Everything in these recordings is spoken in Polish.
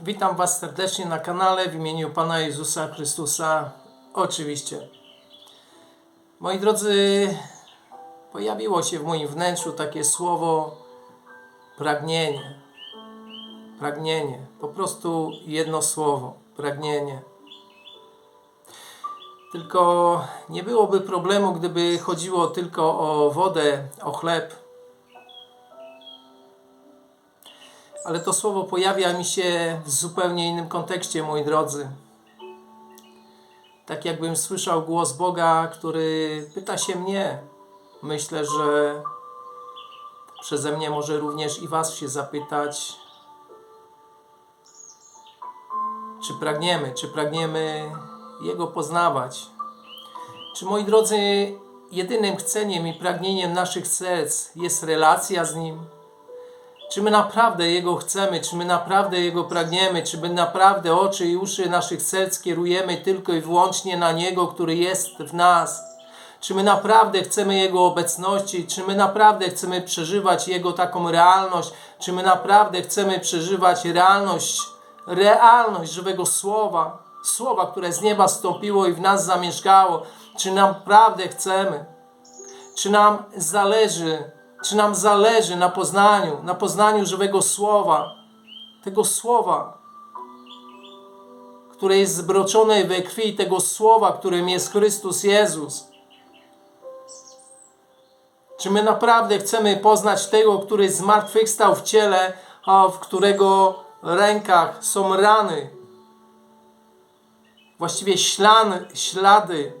Witam Was serdecznie na kanale w imieniu Pana Jezusa Chrystusa. Oczywiście. Moi drodzy, pojawiło się w moim wnętrzu takie słowo pragnienie. Pragnienie. Po prostu jedno słowo. Pragnienie. Tylko nie byłoby problemu, gdyby chodziło tylko o wodę, o chleb. Ale to słowo pojawia mi się w zupełnie innym kontekście, moi drodzy. Tak jakbym słyszał głos Boga, który pyta się mnie. Myślę, że przeze mnie może również i Was się zapytać, czy pragniemy, czy pragniemy Jego poznawać. Czy moi drodzy, jedynym chceniem i pragnieniem naszych serc jest relacja z Nim? Czy my naprawdę Jego chcemy, czy my naprawdę Jego pragniemy, czy my naprawdę oczy i uszy naszych serc kierujemy tylko i wyłącznie na Niego, który jest w nas? Czy my naprawdę chcemy Jego obecności, czy my naprawdę chcemy przeżywać Jego taką realność, czy my naprawdę chcemy przeżywać realność, realność żywego Słowa, Słowa, które z nieba stąpiło i w nas zamieszkało, czy naprawdę chcemy? Czy nam zależy, czy nam zależy na poznaniu, na poznaniu żywego słowa, tego słowa, które jest zbroczone we krwi, tego słowa, którym jest Chrystus Jezus. Czy my naprawdę chcemy poznać tego, który zmartwychwstał w ciele, a w którego rękach są rany, właściwie ślany, ślady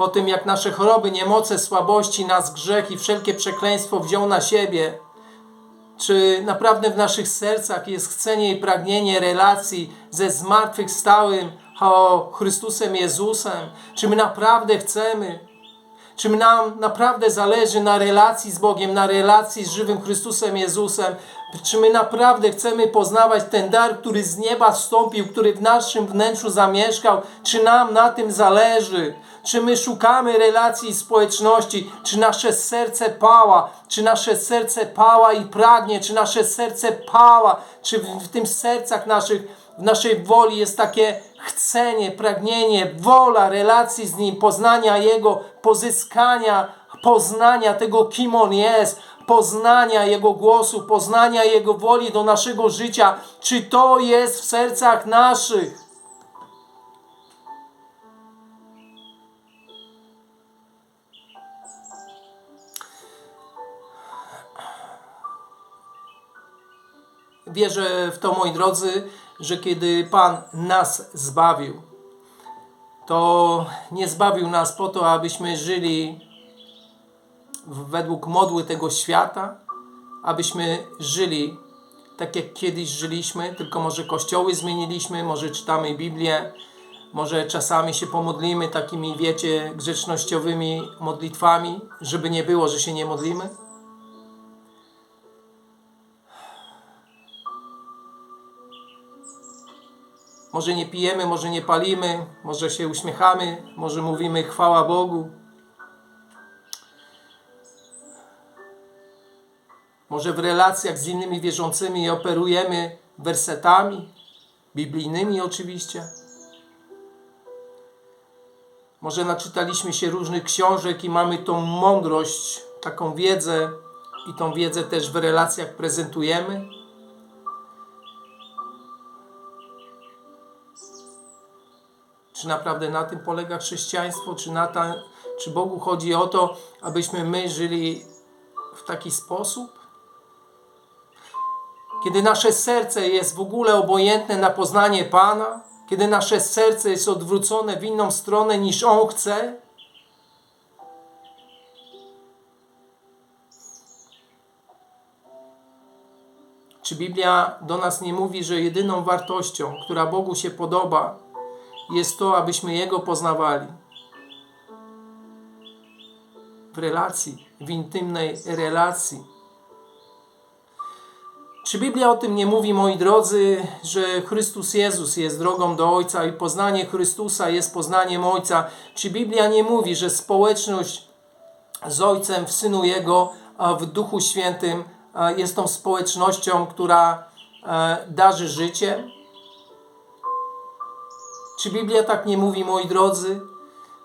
po tym jak nasze choroby, niemoce, słabości, nas grzech i wszelkie przekleństwo wziął na siebie, czy naprawdę w naszych sercach jest chcenie i pragnienie relacji ze zmartwychwstałym o Chrystusem Jezusem? Czy my naprawdę chcemy? Czy nam naprawdę zależy na relacji z Bogiem, na relacji z żywym Chrystusem Jezusem? Czy my naprawdę chcemy poznawać ten dar, który z nieba stąpił, który w naszym wnętrzu zamieszkał? Czy nam na tym zależy? Czy my szukamy relacji społeczności? Czy nasze serce pała? Czy nasze serce pała i pragnie? Czy nasze serce pała? Czy w, w tym sercach naszych, w naszej woli jest takie chcenie, pragnienie, wola relacji z Nim, poznania Jego, pozyskania, poznania tego, kim On jest, poznania Jego głosu, poznania Jego woli do naszego życia. Czy to jest w sercach naszych? Wierzę w to, moi drodzy, że kiedy Pan nas zbawił, to nie zbawił nas po to, abyśmy żyli według modły tego świata, abyśmy żyli tak jak kiedyś żyliśmy, tylko może kościoły zmieniliśmy, może czytamy Biblię, może czasami się pomodlimy takimi, wiecie, grzecznościowymi modlitwami, żeby nie było, że się nie modlimy. Może nie pijemy, może nie palimy, może się uśmiechamy, może mówimy chwała Bogu. Może w relacjach z innymi wierzącymi operujemy wersetami, biblijnymi oczywiście. Może naczytaliśmy się różnych książek i mamy tą mądrość, taką wiedzę i tą wiedzę też w relacjach prezentujemy. Czy naprawdę na tym polega chrześcijaństwo? Czy, na ta, czy Bogu chodzi o to, abyśmy my żyli w taki sposób? Kiedy nasze serce jest w ogóle obojętne na poznanie Pana, kiedy nasze serce jest odwrócone w inną stronę niż On chce, czy Biblia do nas nie mówi, że jedyną wartością, która Bogu się podoba, jest to, abyśmy Jego poznawali w relacji, w intymnej relacji. Czy Biblia o tym nie mówi, moi drodzy, że Chrystus Jezus jest drogą do Ojca i poznanie Chrystusa jest poznaniem Ojca? Czy Biblia nie mówi, że społeczność z Ojcem, w Synu Jego, w Duchu Świętym. Jest tą społecznością, która e, darzy życie. Czy Biblia tak nie mówi, moi drodzy?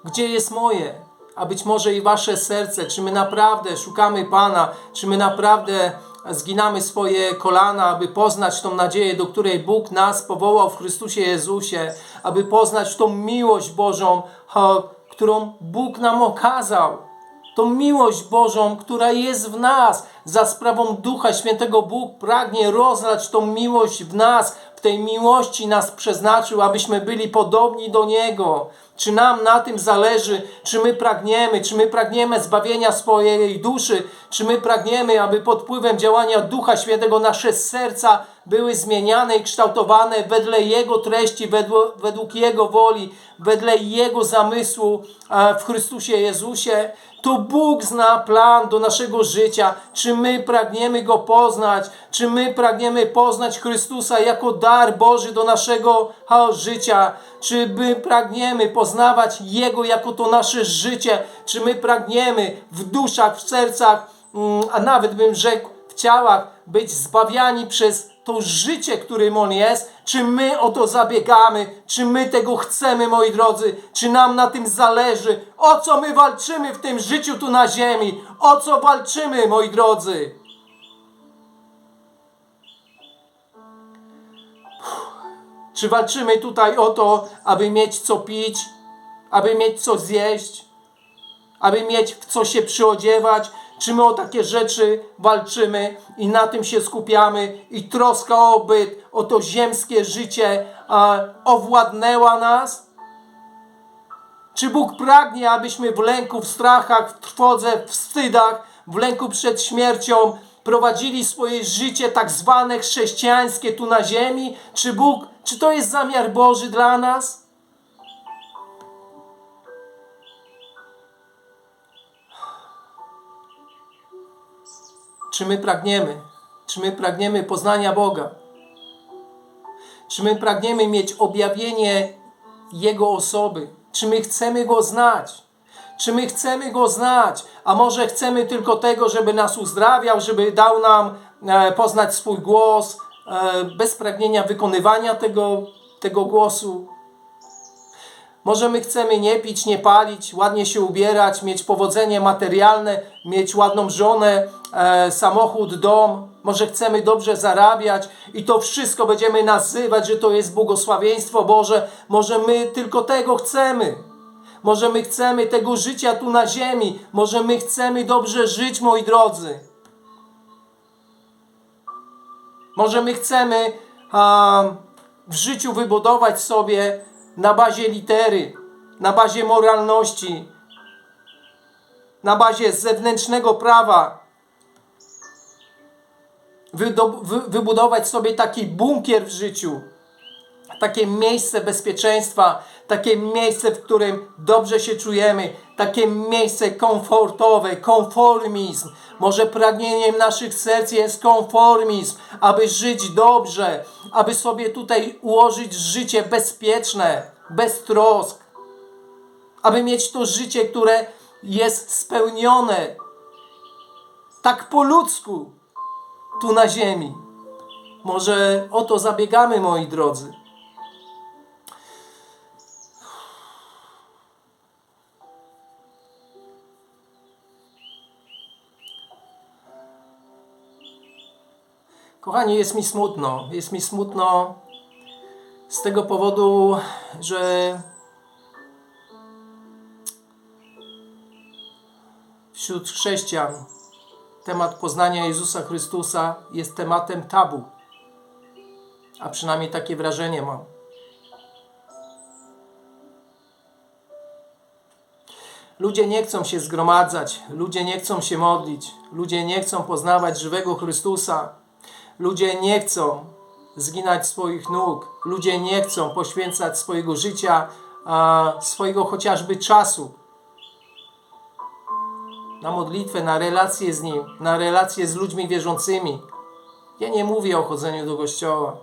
Gdzie jest moje? A być może i wasze serce? Czy my naprawdę szukamy Pana? Czy my naprawdę zginamy swoje kolana, aby poznać tą nadzieję, do której Bóg nas powołał w Chrystusie Jezusie, aby poznać tą miłość Bożą, którą Bóg nam okazał? Tą miłość Bożą, która jest w nas, za sprawą Ducha Świętego Bóg pragnie rozlać tą miłość w nas, tej miłości nas przeznaczył, abyśmy byli podobni do Niego. Czy nam na tym zależy, czy my pragniemy, czy my pragniemy zbawienia swojej duszy, czy my pragniemy, aby pod wpływem działania Ducha Świętego nasze serca były zmieniane i kształtowane wedle Jego treści, według, według Jego woli, wedle Jego zamysłu e, w Chrystusie Jezusie. To Bóg zna plan do naszego życia. Czy my pragniemy Go poznać? Czy my pragniemy poznać Chrystusa jako dar Boży do naszego życia? Czy my pragniemy poznawać Jego jako to nasze życie? Czy my pragniemy w duszach, w sercach, mm, a nawet bym rzekł w ciałach, być zbawiani przez to życie, którym On jest, czy my o to zabiegamy, czy my tego chcemy, moi drodzy, czy nam na tym zależy, o co my walczymy w tym życiu tu na ziemi, o co walczymy, moi drodzy. Czy walczymy tutaj o to, aby mieć co pić, aby mieć co zjeść, aby mieć w co się przyodziewać? Czy my o takie rzeczy walczymy i na tym się skupiamy i troska o byt, o to ziemskie życie a, owładnęła nas? Czy Bóg pragnie, abyśmy w lęku, w strachach, w trwodze, w wstydach, w lęku przed śmiercią prowadzili swoje życie tak zwane chrześcijańskie tu na ziemi? Czy Bóg, czy to jest zamiar Boży dla nas? Czy my pragniemy? Czy my pragniemy poznania Boga? Czy my pragniemy mieć objawienie Jego osoby? Czy my chcemy Go znać? Czy my chcemy Go znać? A może chcemy tylko tego, żeby nas uzdrawiał, żeby dał nam e, poznać swój głos, e, bez pragnienia wykonywania tego, tego głosu? Może my chcemy nie pić, nie palić, ładnie się ubierać, mieć powodzenie materialne, mieć ładną żonę, e, samochód, dom. Może chcemy dobrze zarabiać i to wszystko będziemy nazywać, że to jest błogosławieństwo Boże. Może my tylko tego chcemy. Może my chcemy tego życia tu na ziemi. Może my chcemy dobrze żyć, moi drodzy. Może my chcemy a, w życiu wybudować sobie na bazie litery, na bazie moralności, na bazie zewnętrznego prawa. Wybudować sobie taki bunkier w życiu, takie miejsce bezpieczeństwa, takie miejsce, w którym dobrze się czujemy, takie miejsce komfortowe, konformizm. Może pragnieniem naszych serc jest konformizm, aby żyć dobrze, aby sobie tutaj ułożyć życie bezpieczne, bez trosk, aby mieć to życie, które jest spełnione. Tak po ludzku tu na ziemi. Może o to zabiegamy, moi drodzy. Kochani, jest mi smutno. Jest mi smutno z tego powodu, że wśród chrześcijan temat poznania Jezusa Chrystusa jest tematem tabu. A przynajmniej takie wrażenie mam. Ludzie nie chcą się zgromadzać, ludzie nie chcą się modlić, ludzie nie chcą poznawać żywego Chrystusa, ludzie nie chcą zginać swoich nóg, ludzie nie chcą poświęcać swojego życia, swojego chociażby czasu na modlitwę, na relacje z Nim, na relacje z ludźmi wierzącymi. Ja nie mówię o chodzeniu do kościoła.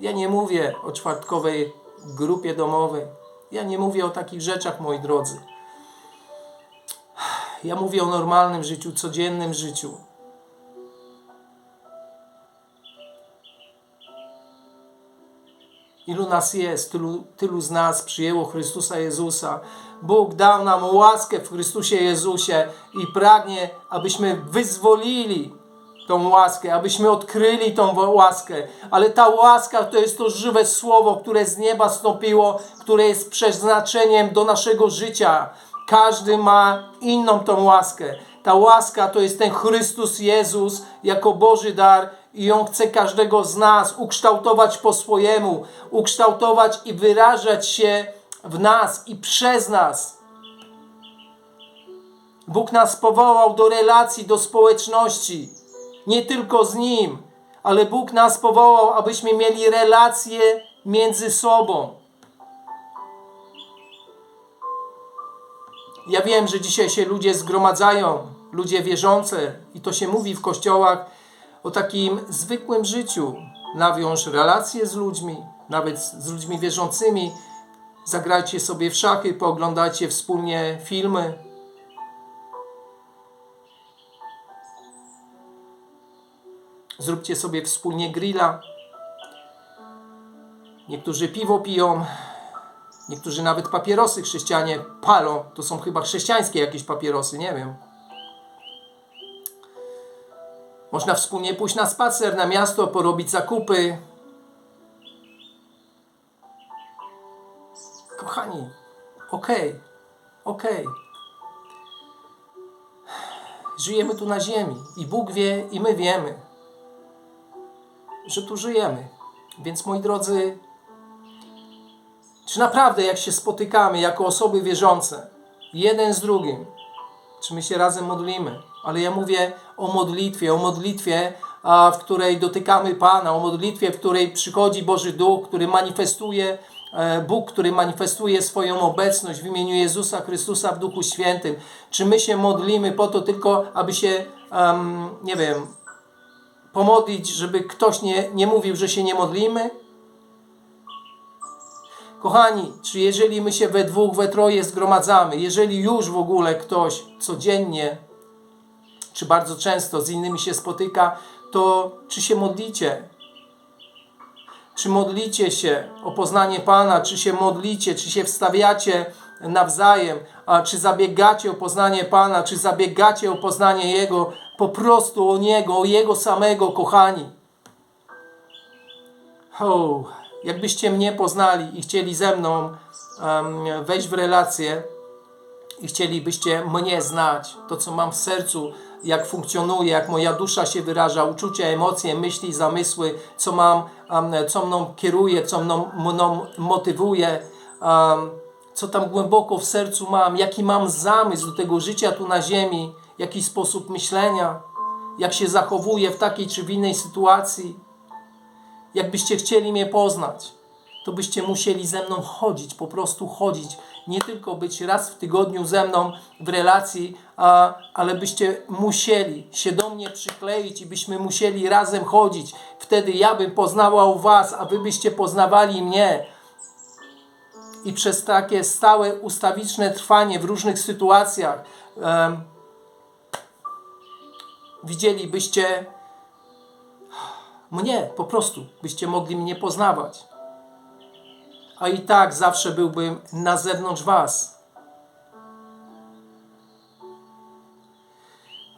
Ja nie mówię o czwartkowej grupie domowej. Ja nie mówię o takich rzeczach, moi drodzy. Ja mówię o normalnym życiu, codziennym życiu. Ilu nas jest, tylu, tylu z nas przyjęło Chrystusa Jezusa. Bóg dał nam łaskę w Chrystusie Jezusie i pragnie, abyśmy wyzwolili tą łaskę, abyśmy odkryli tą łaskę. Ale ta łaska to jest to żywe słowo, które z nieba stąpiło, które jest przeznaczeniem do naszego życia. Każdy ma inną tą łaskę. Ta łaska to jest ten Chrystus Jezus jako Boży dar i On chce każdego z nas ukształtować po swojemu, ukształtować i wyrażać się w nas i przez nas. Bóg nas powołał do relacji, do społeczności, nie tylko z Nim, ale Bóg nas powołał, abyśmy mieli relacje między sobą. Ja wiem, że dzisiaj się ludzie zgromadzają, ludzie wierzący, i to się mówi w kościołach o takim zwykłym życiu. Nawiąż relacje z ludźmi, nawet z ludźmi wierzącymi. Zagrajcie sobie w szachy, pooglądajcie wspólnie filmy. Zróbcie sobie wspólnie grilla. Niektórzy piwo piją, niektórzy nawet papierosy chrześcijanie palą. To są chyba chrześcijańskie jakieś papierosy, nie wiem. Można wspólnie pójść na spacer na miasto, porobić zakupy. Kochani, okej, okay, okej. Okay. Żyjemy tu na ziemi i Bóg wie i my wiemy, że tu żyjemy. Więc moi drodzy, czy naprawdę jak się spotykamy jako osoby wierzące, jeden z drugim, czy my się razem modlimy? Ale ja mówię o modlitwie, o modlitwie, w której dotykamy Pana, o modlitwie, w której przychodzi Boży Duch, który manifestuje, e, Bóg, który manifestuje swoją obecność w imieniu Jezusa Chrystusa w Duchu Świętym. Czy my się modlimy po to tylko, aby się, um, nie wiem, pomodlić, żeby ktoś nie, nie mówił, że się nie modlimy? Kochani, czy jeżeli my się we dwóch, we troje zgromadzamy, jeżeli już w ogóle ktoś codziennie, czy bardzo często z innymi się spotyka, to czy się modlicie? Czy modlicie się o poznanie Pana? Czy się modlicie? Czy się wstawiacie nawzajem? A czy zabiegacie o poznanie Pana? Czy zabiegacie o poznanie Jego? Po prostu o Niego, o Jego samego, kochani. Oh jakbyście mnie poznali i chcieli ze mną um, wejść w relację i chcielibyście mnie znać, to co mam w sercu, jak funkcjonuje, jak moja dusza się wyraża, uczucia, emocje, myśli, zamysły, co mam, co mną kieruje, co mną, mną motywuje, co tam głęboko w sercu mam, jaki mam zamysł do tego życia tu na ziemi, jaki sposób myślenia, jak się zachowuję w takiej czy w innej sytuacji Jakbyście chcieli mnie poznać, to byście musieli ze mną chodzić, po prostu chodzić. Nie tylko być raz w tygodniu ze mną w relacji, a, ale byście musieli się do mnie przykleić i byśmy musieli razem chodzić. Wtedy ja bym poznała u Was, a Wy byście poznawali mnie. I przez takie stałe, ustawiczne trwanie w różnych sytuacjach um, widzielibyście mnie po prostu, byście mogli mnie poznawać. A i tak zawsze byłbym na zewnątrz Was.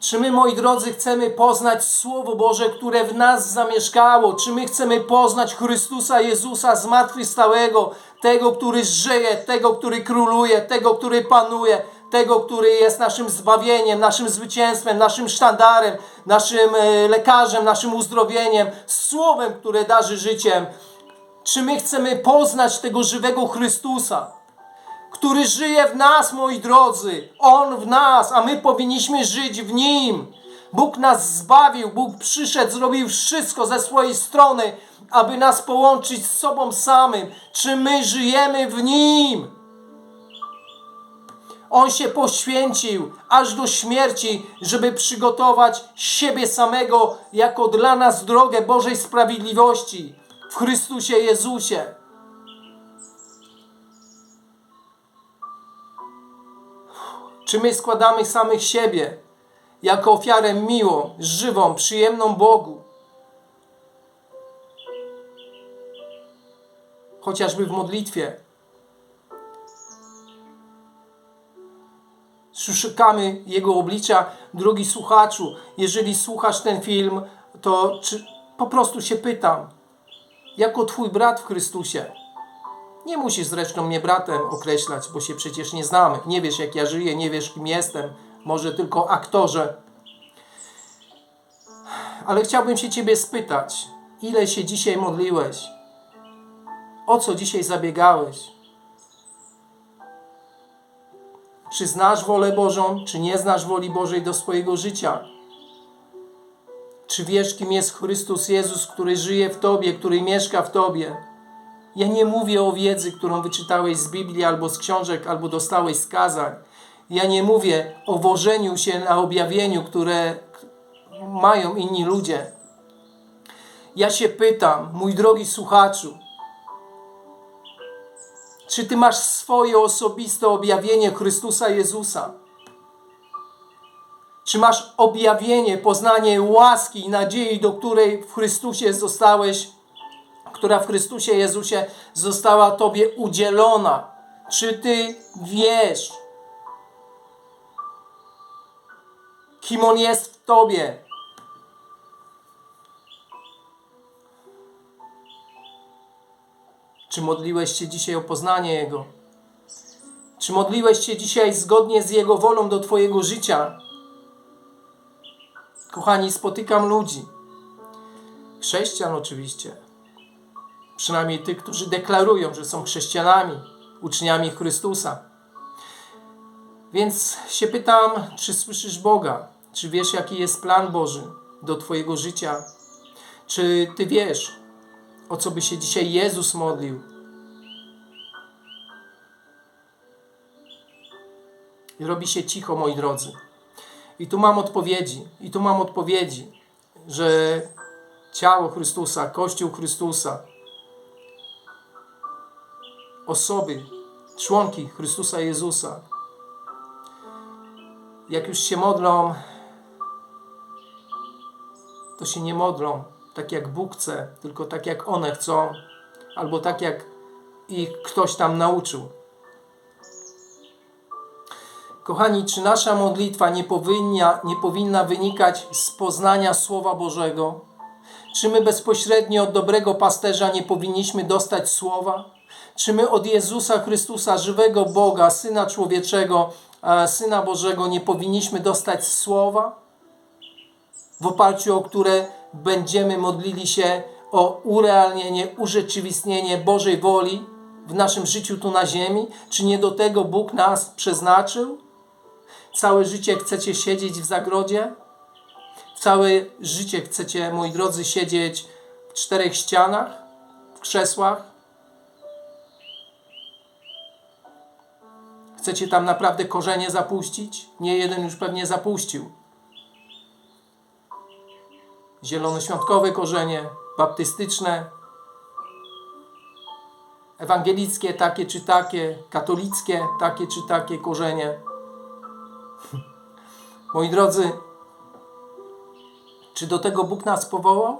Czy my, moi drodzy, chcemy poznać Słowo Boże, które w nas zamieszkało? Czy my chcemy poznać Chrystusa Jezusa zmartwychwstałego, tego, który żyje, tego, który króluje, tego, który panuje, tego, który jest naszym zbawieniem, naszym zwycięstwem, naszym sztandarem, naszym e, lekarzem, naszym uzdrowieniem, słowem, które darzy życiem. Czy my chcemy poznać tego żywego Chrystusa, który żyje w nas, moi drodzy? On w nas, a my powinniśmy żyć w Nim. Bóg nas zbawił, Bóg przyszedł, zrobił wszystko ze swojej strony, aby nas połączyć z sobą samym. Czy my żyjemy w Nim? On się poświęcił aż do śmierci, żeby przygotować siebie samego jako dla nas drogę Bożej sprawiedliwości w Chrystusie Jezusie. Czy my składamy samych siebie jako ofiarę miłą, żywą, przyjemną Bogu? Chociażby w modlitwie. Szukamy Jego oblicza. Drogi słuchaczu, jeżeli słuchasz ten film, to po prostu się pytam, jako Twój brat w Chrystusie, nie musisz zresztą mnie bratem określać, bo się przecież nie znamy. Nie wiesz, jak ja żyję, nie wiesz, kim jestem. Może tylko aktorze. Ale chciałbym się Ciebie spytać, ile się dzisiaj modliłeś? O co dzisiaj zabiegałeś? Czy znasz wolę Bożą, czy nie znasz woli Bożej do swojego życia? Czy wiesz, kim jest Chrystus Jezus, który żyje w Tobie, który mieszka w Tobie? Ja nie mówię o wiedzy, którą wyczytałeś z Biblii albo z książek, albo dostałeś z kazań. Ja nie mówię o wożeniu się na objawieniu, które mają inni ludzie. Ja się pytam, mój drogi słuchaczu, czy ty masz swoje osobiste objawienie Chrystusa Jezusa? Czy masz objawienie, poznanie łaski i nadziei, do której w Chrystusie zostałeś, która w Chrystusie Jezusie została Tobie udzielona? Czy Ty wiesz, kim On jest w Tobie? Czy modliłeś się dzisiaj o poznanie Jego? Czy modliłeś się dzisiaj zgodnie z Jego wolą do Twojego życia? Kochani, spotykam ludzi, chrześcijan oczywiście, przynajmniej tych, którzy deklarują, że są chrześcijanami, uczniami Chrystusa. Więc się pytam, czy słyszysz Boga? Czy wiesz, jaki jest plan Boży do Twojego życia? Czy Ty wiesz, o co by się dzisiaj Jezus modlił? I robi się cicho, moi drodzy. I tu mam odpowiedzi. I tu mam odpowiedzi, że ciało Chrystusa, Kościół Chrystusa, osoby, członki Chrystusa Jezusa, jak już się modlą, to się nie modlą tak jak Bóg chce, tylko tak jak one chcą, albo tak jak ich ktoś tam nauczył. Kochani, czy nasza modlitwa nie powinna, nie powinna wynikać z poznania Słowa Bożego? Czy my bezpośrednio od dobrego pasterza nie powinniśmy dostać Słowa? Czy my od Jezusa Chrystusa, żywego Boga, Syna Człowieczego, Syna Bożego, nie powinniśmy dostać Słowa? W oparciu o które będziemy modlili się o urealnienie, urzeczywistnienie Bożej woli w naszym życiu tu na ziemi? Czy nie do tego Bóg nas przeznaczył? Całe życie chcecie siedzieć w zagrodzie? Całe życie chcecie, moi drodzy, siedzieć w czterech ścianach, w krzesłach? Chcecie tam naprawdę korzenie zapuścić? Nie jeden już pewnie zapuścił. Zielonoświątkowe korzenie, baptystyczne, ewangelickie takie czy takie, katolickie takie czy takie korzenie. Moi drodzy, czy do tego Bóg nas powołał?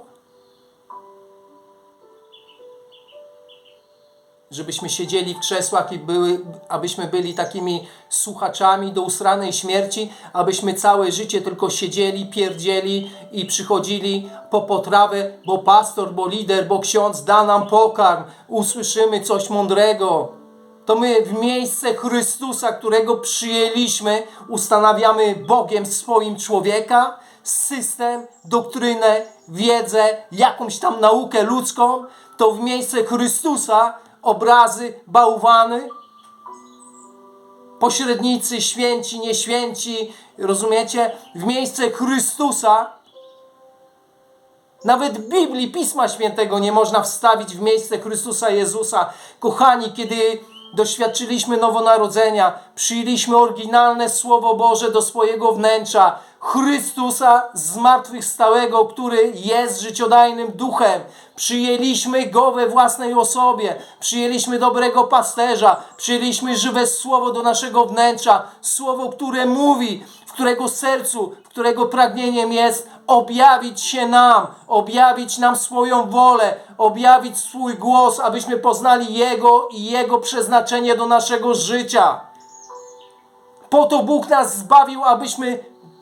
Żebyśmy siedzieli w krzesłach i były, abyśmy byli takimi słuchaczami do usranej śmierci, abyśmy całe życie tylko siedzieli, pierdzieli i przychodzili po potrawę, bo pastor, bo lider, bo ksiądz da nam pokarm, usłyszymy coś mądrego to my w miejsce Chrystusa, którego przyjęliśmy, ustanawiamy Bogiem swoim człowieka, system, doktrynę, wiedzę, jakąś tam naukę ludzką, to w miejsce Chrystusa obrazy, bałwany, pośrednicy, święci, nieświęci, rozumiecie? W miejsce Chrystusa nawet Biblii, Pisma Świętego nie można wstawić w miejsce Chrystusa Jezusa. Kochani, kiedy doświadczyliśmy nowonarodzenia, przyjęliśmy oryginalne Słowo Boże do swojego wnętrza. Chrystusa zmartwychwstałego, który jest życiodajnym duchem. Przyjęliśmy Go we własnej osobie, przyjęliśmy dobrego pasterza, przyjęliśmy żywe słowo do naszego wnętrza, słowo, które mówi, w którego sercu, którego pragnieniem jest objawić się nam, objawić nam swoją wolę, objawić swój głos, abyśmy poznali Jego i Jego przeznaczenie do naszego życia. Po to Bóg nas zbawił, abyśmy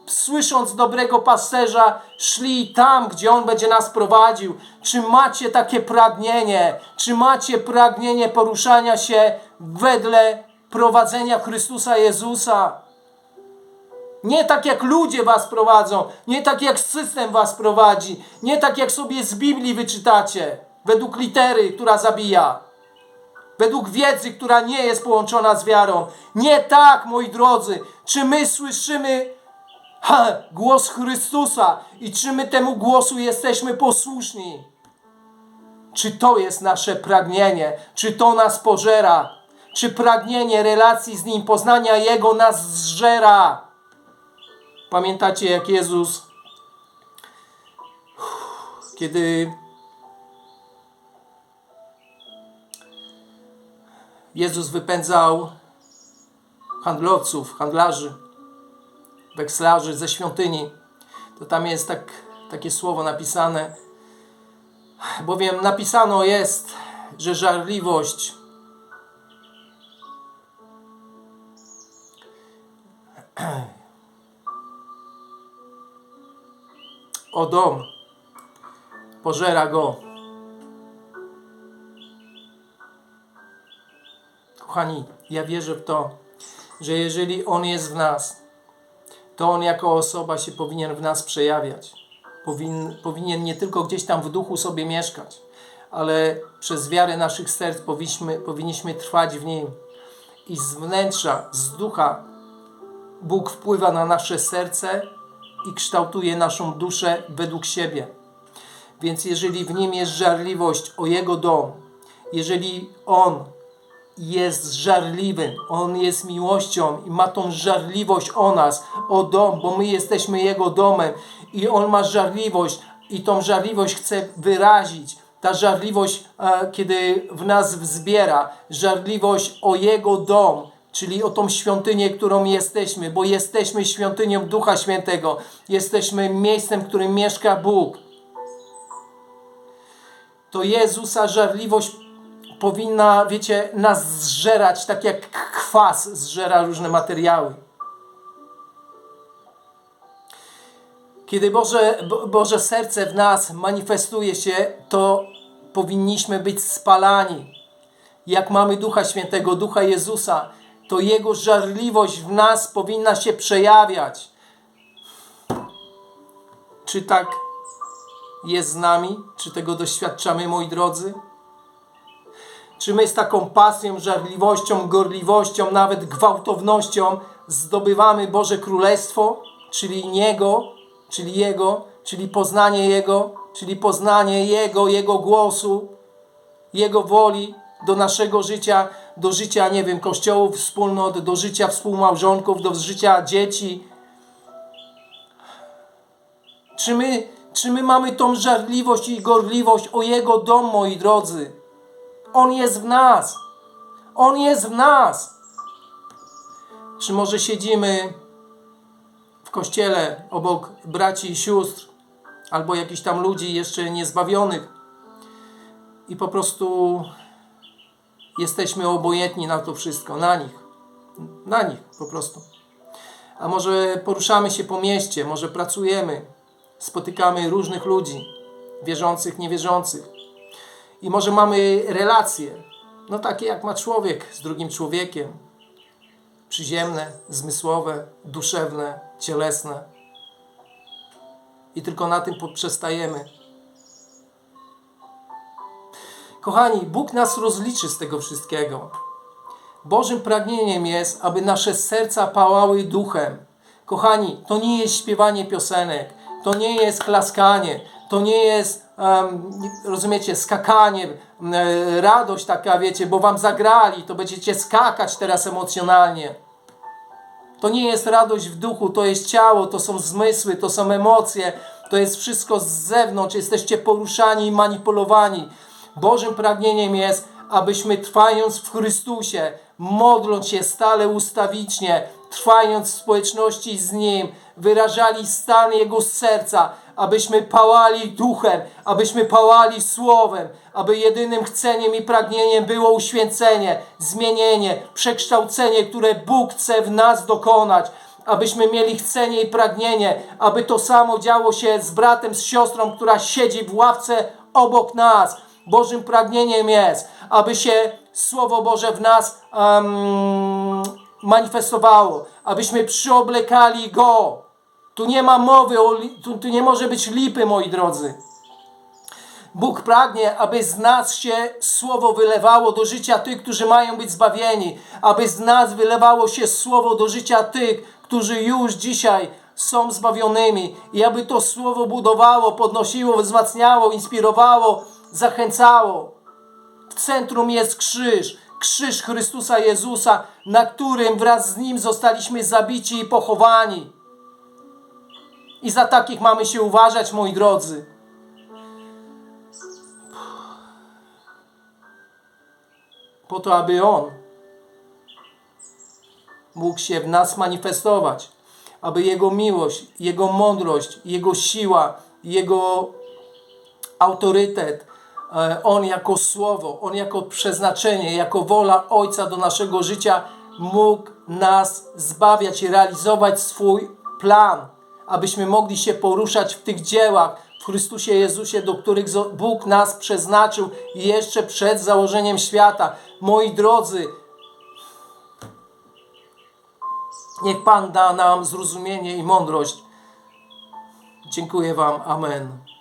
słysząc dobrego pasterza, szli tam, gdzie On będzie nas prowadził. Czy macie takie pragnienie? Czy macie pragnienie poruszania się wedle prowadzenia Chrystusa Jezusa? Nie tak jak ludzie was prowadzą, nie tak jak system was prowadzi, nie tak jak sobie z Biblii wyczytacie, według litery, która zabija, według wiedzy, która nie jest połączona z wiarą. Nie tak, moi drodzy. Czy my słyszymy ha, głos Chrystusa i czy my temu głosu jesteśmy posłuszni? Czy to jest nasze pragnienie? Czy to nas pożera? Czy pragnienie relacji z Nim, poznania Jego nas zżera? Pamiętacie, jak Jezus, kiedy Jezus wypędzał handlowców, handlarzy, wekslarzy ze świątyni, to tam jest tak, takie słowo napisane, bowiem napisano jest, że żarliwość o dom pożera go. Kochani, ja wierzę w to, że jeżeli On jest w nas, to On jako osoba się powinien w nas przejawiać. Powin, powinien nie tylko gdzieś tam w duchu sobie mieszkać, ale przez wiarę naszych serc powinniśmy, powinniśmy trwać w Nim. I z wnętrza, z ducha Bóg wpływa na nasze serce i kształtuje naszą duszę według siebie. Więc jeżeli w nim jest żarliwość o Jego dom, jeżeli On jest żarliwy, On jest miłością i ma tą żarliwość o nas, o dom, bo my jesteśmy Jego domem i On ma żarliwość i tą żarliwość chce wyrazić. Ta żarliwość, e, kiedy w nas wzbiera, żarliwość o Jego dom, czyli o tą świątynię, którą jesteśmy, bo jesteśmy świątynią Ducha Świętego, jesteśmy miejscem, w którym mieszka Bóg. To Jezusa żarliwość powinna, wiecie, nas zżerać, tak jak kwas zżera różne materiały. Kiedy Boże, Bo, Boże serce w nas manifestuje się, to powinniśmy być spalani. Jak mamy Ducha Świętego, Ducha Jezusa, to Jego żarliwość w nas powinna się przejawiać. Czy tak jest z nami? Czy tego doświadczamy, moi drodzy? Czy my z taką pasją, żarliwością, gorliwością, nawet gwałtownością zdobywamy Boże Królestwo, czyli Niego, czyli Jego, czyli poznanie Jego, czyli poznanie Jego, Jego głosu, Jego woli do naszego życia, do życia, nie wiem, kościołów, wspólnot, do życia współmałżonków, do życia dzieci. Czy my, czy my mamy tą żarliwość i gorliwość o Jego dom, moi drodzy? On jest w nas. On jest w nas. Czy może siedzimy w kościele obok braci i sióstr, albo jakichś tam ludzi jeszcze niezbawionych i po prostu jesteśmy obojętni na to wszystko, na nich. Na nich po prostu. A może poruszamy się po mieście, może pracujemy, spotykamy różnych ludzi, wierzących, niewierzących. I może mamy relacje, no takie jak ma człowiek z drugim człowiekiem. Przyziemne, zmysłowe, duszewne, cielesne. I tylko na tym poprzestajemy. Kochani, Bóg nas rozliczy z tego wszystkiego. Bożym pragnieniem jest, aby nasze serca pałały duchem. Kochani, to nie jest śpiewanie piosenek, to nie jest klaskanie, to nie jest, um, rozumiecie, skakanie, radość taka, wiecie, bo wam zagrali, to będziecie skakać teraz emocjonalnie. To nie jest radość w duchu, to jest ciało, to są zmysły, to są emocje, to jest wszystko z zewnątrz. Jesteście poruszani i manipulowani. Bożym pragnieniem jest, abyśmy trwając w Chrystusie, modląc się stale ustawicznie, trwając w społeczności z Nim, wyrażali stan Jego serca, abyśmy pałali duchem, abyśmy pałali słowem, aby jedynym chceniem i pragnieniem było uświęcenie, zmienienie, przekształcenie, które Bóg chce w nas dokonać. Abyśmy mieli chcenie i pragnienie, aby to samo działo się z bratem, z siostrą, która siedzi w ławce obok nas. Bożym pragnieniem jest, aby się Słowo Boże w nas em, manifestowało, abyśmy przyoblekali Go. Tu nie ma mowy, o, tu, tu nie może być lipy, moi drodzy. Bóg pragnie, aby z nas się słowo wylewało do życia tych, którzy mają być zbawieni, aby z nas wylewało się słowo do życia tych, którzy już dzisiaj są zbawionymi i aby to słowo budowało, podnosiło, wzmacniało, inspirowało, zachęcało. W centrum jest krzyż, krzyż Chrystusa Jezusa, na którym wraz z Nim zostaliśmy zabici i pochowani. I za takich mamy się uważać, moi drodzy. Po to, aby On mógł się w nas manifestować, aby Jego miłość, Jego mądrość, Jego siła, Jego autorytet, On jako słowo, On jako przeznaczenie, jako wola Ojca do naszego życia mógł nas zbawiać i realizować swój plan, abyśmy mogli się poruszać w tych dziełach w Chrystusie Jezusie, do których Bóg nas przeznaczył jeszcze przed założeniem świata. Moi drodzy, niech Pan da nam zrozumienie i mądrość. Dziękuję Wam. Amen.